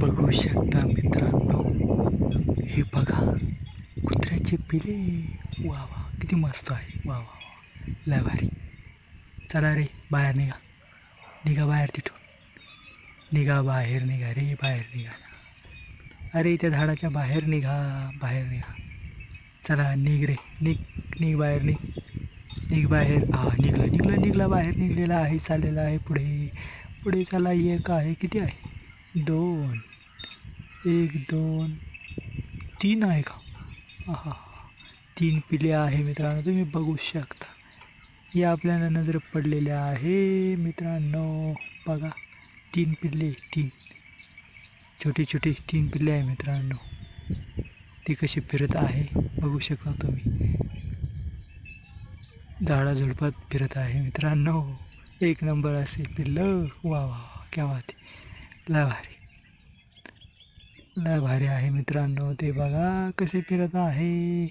बघू शकता मित्रांनो. हे बघा कुत्र्याचे पिले. वा वा किती मस्त आहे. वा वा वा. लय भारी. चला रे बाहेर निघा. निघा बाहेर तिथून. निघा बाहेर निघा रे बाहेर निघा. अरे त्या झाडाच्या बाहेर निघा बाहेर निघा. चला निघ रे. निघ निघ बाहेर निघ. निघ बाहेर. हा निघला निघला निघला बाहेर निघलेला आहे चाललेला आहे. पुढे पुढे चला एक आहे. किती आहे? दोन. एक दोन. तीन आहे का? हा तीन पिले आहे मित्रांनो तुम्ही बघू शकता. हे आपल्याला नजर पडलेले आहे मित्रांनो. बघा तीन पिल्ले तीन. छोटे छोटे तीन पिल्ले आहे मित्रांनो. ती कशी फिरत आहे बघू शकता तुम्ही. झाडाझुडपात फिरत आहे मित्रांनो. एक नंबर असे पिल्लं. वा वा क्या बात लय भारी. लय भारी आहे मित्रांनो. ते बघा कसे फिरत आहे.